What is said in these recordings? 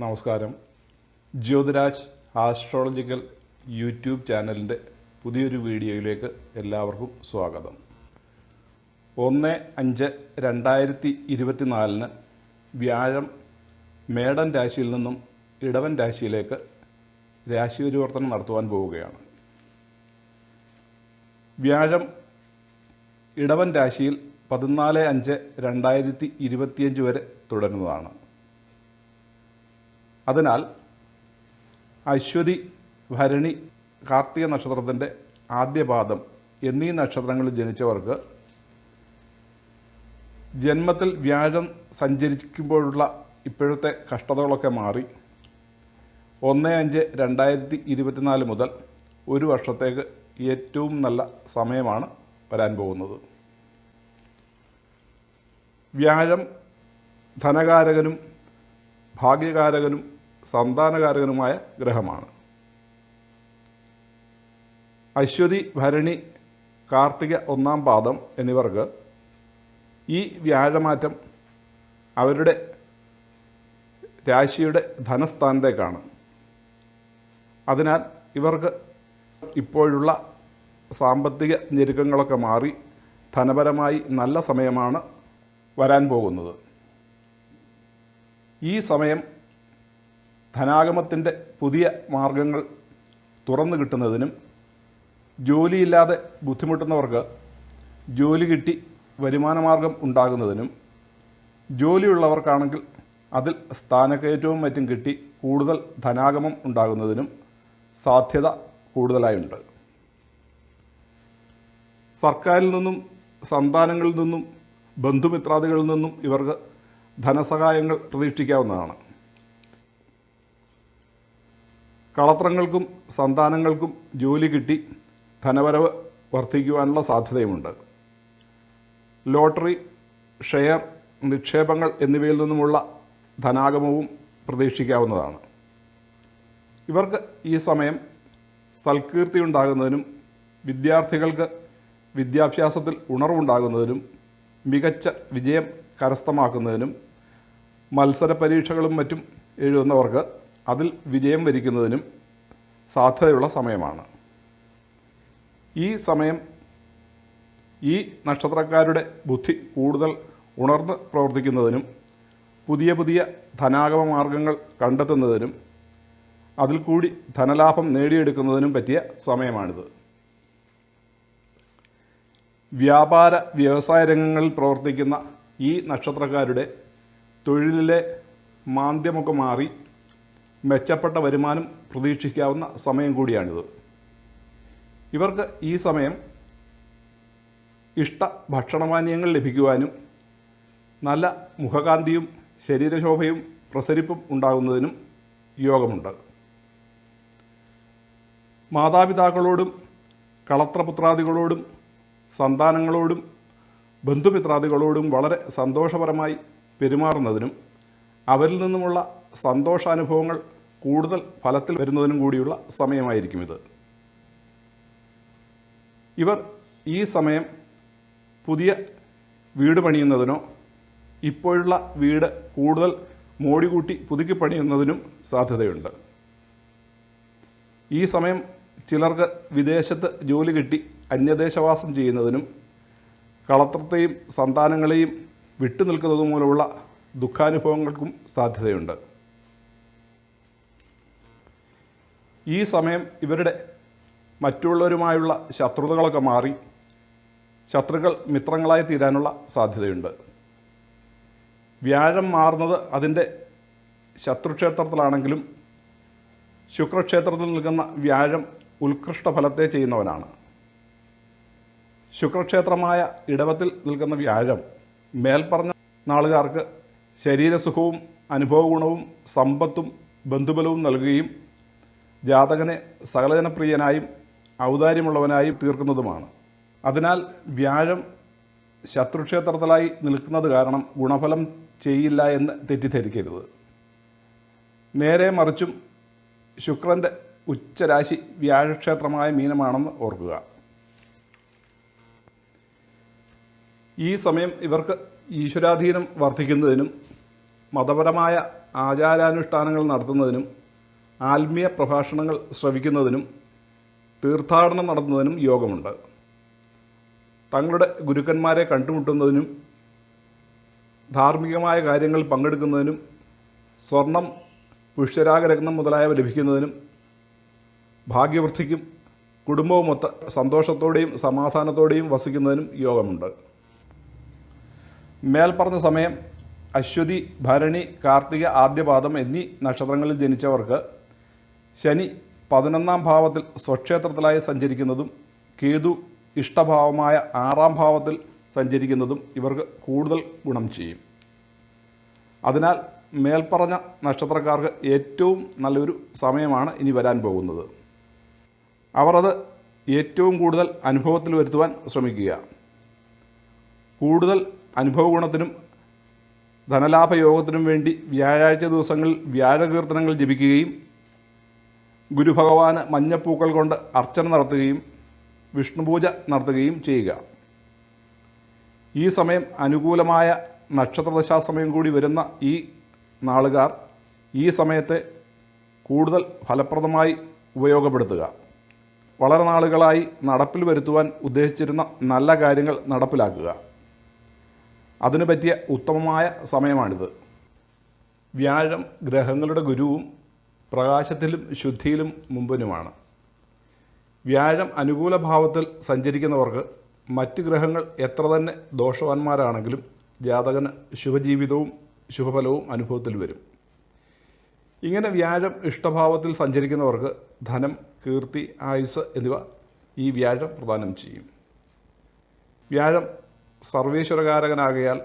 നമസ്കാരം. Jyothiraj astrological YouTube ചാനലിന്റെ പുതിയൊരു വീഡിയോയിലേക്ക് എല്ലാവർക്കും സ്വാഗതം. ഒന്ന് അഞ്ച് രണ്ടായിരത്തി ഇരുപത്തിനാലിന് വ്യാഴം മേടൻ രാശിയിൽ നിന്നും ഇടവൻ രാശിയിലേക്ക് രാശി പരിവർത്തനം നടത്തുവാൻ പോവുകയാണ്. വ്യാഴം ഇടവൻ രാശിയിൽ പതിനാല് അഞ്ച് രണ്ടായിരത്തി ഇരുപത്തിയഞ്ച് വരെ തുടരുന്നതാണ്. അതിനാൽ അശ്വതി ഭരണി കാർത്തിക നക്ഷത്രത്തിന്റെ ആദ്യപാദം എന്നീ നക്ഷത്രങ്ങളിൽ ജനിച്ചവർക്ക് ജന്മത്തിൽ വ്യാഴം സഞ്ചരിക്കുമ്പോഴുള്ള ഇപ്പോഴത്തെ കഷ്ടതകളൊക്കെ മാറി. ഒന്ന് അഞ്ച് രണ്ടായിരത്തി ഇരുപത്തിനാല് മുതൽ ഒരു വർഷത്തേക്ക് ഏറ്റവും നല്ല സമയമാണ് വരാൻ പോകുന്നത്. വ്യാഴം ധനകാരകനും ഭാഗ്യകാരകനും സന്താനകാരകനുമായ ഗ്രഹമാണ്. അശ്വതി ഭരണി കാർത്തിക ഒന്നാം പാദം എന്നിവർക്ക് ഈ വ്യാഴമാറ്റം അവരുടെ രാശിയുടെ ധനസ്ഥാനത്തേക്കാണ്. അതിനാൽ ഇവർക്ക് ഇപ്പോഴുള്ള സാമ്പത്തിക ഞെരുക്കങ്ങളൊക്കെ മാറി ധനപരമായി നല്ല സമയമാണ് വരാൻ പോകുന്നത്. ഈ സമയം ധനാഗമത്തിന്റെ പുതിയ മാർഗങ്ങൾ തുറന്നു കിട്ടുന്നതിനും ജോലിയില്ലാതെ ബുദ്ധിമുട്ടുന്നവർക്ക് ജോലി കിട്ടി വരുമാനമാർഗം ഉണ്ടാകുന്നതിനും ജോലിയുള്ളവർക്കാണെങ്കിൽ അതിൽ സ്ഥാനക്കയറ്റവും മറ്റും കിട്ടി കൂടുതൽ ധനാഗമം ഉണ്ടാകുന്നതിനും സാധ്യത കൂടുതലായുണ്ട്. സർക്കാരിൽ നിന്നും സന്താനങ്ങളിൽ നിന്നും ബന്ധുമിത്രാദികളിൽ നിന്നും ഇവർക്ക് ധനസഹായങ്ങൾ പ്രതീക്ഷിക്കാവുന്നതാണ്. കളത്രങ്ങൾക്കും സന്താനങ്ങൾക്കും ജോലി കിട്ടി ധനവരവ് വർദ്ധിക്കുവാനുള്ള സാധ്യതയുമുണ്ട്. ലോട്ടറി ഷെയർ നിക്ഷേപങ്ങൾ എന്നിവയിൽ നിന്നുമുള്ള ധനാഗമവും പ്രതീക്ഷിക്കാവുന്നതാണ്. ഇവർക്ക് ഈ സമയം സൽകീർത്തി ഉണ്ടാകുന്നതിനും വിദ്യാർത്ഥികൾക്ക് വിദ്യാഭ്യാസത്തിൽ ഉണർവുണ്ടാകുന്നതിനും മികച്ച വിജയം കരസ്ഥമാക്കുന്നതിനും മത്സര പരീക്ഷകളും മറ്റും എഴുതുന്നവർക്ക് അതിൽ വിജയം വരിക്കുന്നതിനും സാധ്യതയുള്ള സമയമാണ്. ഈ സമയം ഈ നക്ഷത്രക്കാരുടെ ബുദ്ധി കൂടുതൽ ഉണർന്ന് പ്രവർത്തിക്കുന്നതിനും പുതിയ പുതിയ ധനാഗമ മാർഗങ്ങൾ കണ്ടെത്തുന്നതിനും അതിൽ കൂടി ധനലാഭം നേടിയെടുക്കുന്നതിനും പറ്റിയ സമയമാണിത്. വ്യാപാര വ്യവസായ രംഗങ്ങളിൽ പ്രവർത്തിക്കുന്ന ഈ നക്ഷത്രക്കാരുടെ തൊഴിലിലെ മാന്ദ്യമൊക്കെ മാറി മെച്ചപ്പെട്ട വരുമാനം പ്രതീക്ഷിക്കാവുന്ന സമയം കൂടിയാണിത്. ഇവർക്ക് ഈ സമയം ഇഷ്ട ഭക്ഷണപാനീയങ്ങൾ ലഭിക്കുവാനും നല്ല മുഖകാന്തിയും ശരീരശോഭയും പ്രസരിപ്പും ഉണ്ടാകുന്നതിനും യോഗമുണ്ട്. മാതാപിതാക്കളോടും കളത്രപുത്രാദികളോടും സന്താനങ്ങളോടും ബന്ധുമിത്രാദികളോടും വളരെ സന്തോഷപരമായി പെരുമാറുന്നതിനും അവരിൽ നിന്നുമുള്ള സന്തോഷാനുഭവങ്ങൾ കൂടുതൽ ഫലത്തിൽ വരുന്നതിനും കൂടിയുള്ള സമയമായിരിക്കും ഇത്. ഇവർ ഈ സമയം പുതിയ വീട് പണിയുന്നതിനോ ഇപ്പോഴുള്ള വീട് കൂടുതൽ മോടി കൂട്ടി പുതുക്കി പണിയുന്നതിനും സാധ്യതയുണ്ട്. ഈ സമയം ചിലർക്ക് വിദേശത്ത് ജോലി കിട്ടി അന്യദേശവാസം ചെയ്യുന്നതിനും കളത്രത്തെയും സന്താനങ്ങളെയും വിട്ടുനിൽക്കുന്നത് മൂലമുള്ള ദുഃഖാനുഭവങ്ങൾക്കും സാധ്യതയുണ്ട്. ഈ സമയം ഇവരുടെ മറ്റുള്ളവരുമായുള്ള ശത്രുതകളൊക്കെ മാറി ശത്രുക്കൾ മിത്രങ്ങളായി തീരാനുള്ള സാധ്യതയുണ്ട്. വ്യാഴം മാറുന്നത് അതിന്റെ ശത്രുക്ഷേത്രത്തിലാണെങ്കിലും ശുക്രക്ഷേത്രത്തിൽ നിൽക്കുന്ന വ്യാഴം ഉത്കൃഷ്ട ഫലത്തെ ചെയ്യുന്നവനാണ്. ശുക്രക്ഷേത്രമായ ഇടവത്തിൽ നിൽക്കുന്ന വ്യാഴം മേൽപ്പറഞ്ഞ നാളുകാർക്ക് ശരീരസുഖവും അനുഭവഗുണവും സമ്പത്തും ബന്ധുബലവും നൽകുകയും ജാതകനെ സകലജനപ്രിയനായും ഔദാര്യമുള്ളവനായും തീർക്കുന്നതുമാണ്. അതിനാൽ വ്യാഴം ശത്രുക്ഷേത്രത്തിലായി നിൽക്കുന്നത് കാരണം ഗുണഫലം ചെയ്യില്ല എന്ന് തെറ്റിദ്ധരിക്കരുത്. നേരെ മറിച്ചും ശുക്രന്റെ ഉച്ചരാശി വ്യാഴക്ഷേത്രമായ മീനമാണെന്ന് ഓർക്കുക. ഈ സമയം ഇവർക്ക് ഈശ്വരാധീനം വർദ്ധിക്കുന്നതിനും മതപരമായ ആചാരാനുഷ്ഠാനങ്ങൾ നടത്തുന്നതിനും ആത്മീയ പ്രഭാഷണങ്ങൾ ശ്രവിക്കുന്നതിനും തീർത്ഥാടനം നടത്തുന്നതിനും യോഗമുണ്ട്. തങ്ങളുടെ ഗുരുക്കന്മാരെ കണ്ടുമുട്ടുന്നതിനും ധാർമ്മികമായ കാര്യങ്ങൾ പങ്കെടുക്കുന്നതിനും സ്വർണം പുഷ്യരാഗരത്നം മുതലായവ ലഭിക്കുന്നതിനും ഭാഗ്യവൃദ്ധിക്കും കുടുംബവുമൊത്ത് സന്തോഷത്തോടെയും സമാധാനത്തോടെയും വസിക്കുന്നതിനും യോഗമുണ്ട്. മേൽപ്പറഞ്ഞ സമയം അശ്വതി ഭരണി കാർത്തിക ആദ്യപാദം എന്നീ നക്ഷത്രങ്ങളിൽ ജനിച്ചവർക്ക് ശനി പതിനൊന്നാം ഭാവത്തിൽ സ്വക്ഷേത്രത്തിലായി സഞ്ചരിക്കുന്നതും കേതു ഇഷ്ടഭാവമായ ആറാം ഭാവത്തിൽ സഞ്ചരിക്കുന്നതും ഇവർക്ക് കൂടുതൽ ഗുണം ചെയ്യും. അതിനാൽ മേൽപ്പറഞ്ഞ നക്ഷത്രക്കാർക്ക് ഏറ്റവും നല്ലൊരു സമയമാണ് ഇനി വരാൻ പോകുന്നത്. അവർ അത് ഏറ്റവും കൂടുതൽ അനുഭവത്തിൽ വരുത്തുവാൻ ശ്രമിക്കുക. കൂടുതൽ അനുഭവ ഗുണത്തിനും ധനലാഭയോഗത്തിനും വേണ്ടി വ്യാഴാഴ്ച ദിവസങ്ങളിൽ വ്യാഴകീർത്തനങ്ങൾ ജപിക്കുകയും ഗുരുഭഗവാന് മഞ്ഞപ്പൂക്കൾ കൊണ്ട് അർച്ചന നടത്തുകയും വിഷ്ണുപൂജ നടത്തുകയും ചെയ്യുക. ഈ സമയം അനുകൂലമായ നക്ഷത്രദശാ സമയം കൂടി വരുന്ന ഈ നാളുകാർ ഈ സമയത്തെ കൂടുതൽ ഫലപ്രദമായി ഉപയോഗപ്പെടുത്തുക. വളരെ നാളുകളായി നടപ്പിൽ വരുത്തുവാൻ ഉദ്ദേശിച്ചിരുന്ന നല്ല കാര്യങ്ങൾ നടപ്പിലാക്കുക. അതിനു പറ്റിയ ഉത്തമമായ സമയമാണിത്. വ്യാഴം ഗ്രഹങ്ങളുടെ ഗുരുവും പ്രകാശത്തിലും ശുദ്ധിയിലും മുമ്പിനുമാണ്. വ്യാഴം അനുകൂല ഭാവത്തിൽ സഞ്ചരിക്കുന്നവർക്ക് മറ്റ് ഗ്രഹങ്ങൾ എത്ര തന്നെ ദോഷവാന്മാരാണെങ്കിലും ജാതകന് ശുഭജീവിതവും ശുഭഫലവും അനുഭവത്തിൽ വരും. ഇങ്ങനെ വ്യാഴം ഇഷ്ടഭാവത്തിൽ സഞ്ചരിക്കുന്നവർക്ക് ധനം കീർത്തി ആയുസ് എന്നിവ ഈ വ്യാഴം പ്രദാനം ചെയ്യും. വ്യാഴം സർവേശ്വരകാരകനാകയാൽ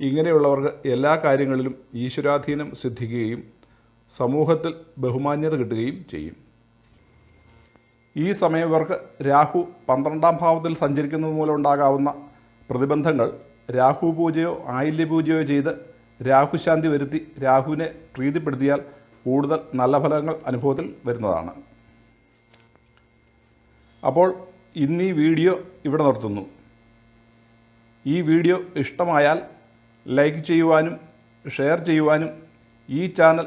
ഇങ്ങനെയുള്ളവർക്ക് എല്ലാ കാര്യങ്ങളിലും ഈശ്വരാധീനം സിദ്ധിക്കുകയും സമൂഹത്തിൽ ബഹുമാന്യത കിട്ടുകയും ചെയ്യും. ഈ സമയം ഇവർക്ക് രാഹു പന്ത്രണ്ടാം ഭാവത്തിൽ സഞ്ചരിക്കുന്നത് മൂലം ഉണ്ടാകാവുന്ന പ്രതിബന്ധങ്ങൾ രാഹു പൂജയോ ആയില്യ പൂജയോ ചെയ്ത് രാഹുശാന്തി വരുത്തി രാഹുവിനെ പ്രീതിപ്പെടുത്തിയാൽ കൂടുതൽ നല്ല ഫലങ്ങൾ അനുഭവത്തിൽ വരുന്നതാണ്. അപ്പോൾ ഇന്ന് വീഡിയോ ഇവിടെ നിർത്തുന്നു. ഈ വീഡിയോ ഇഷ്ടമായാൽ ലൈക്ക് ചെയ്യുവാനും ഷെയർ ചെയ്യുവാനും ഈ ചാനൽ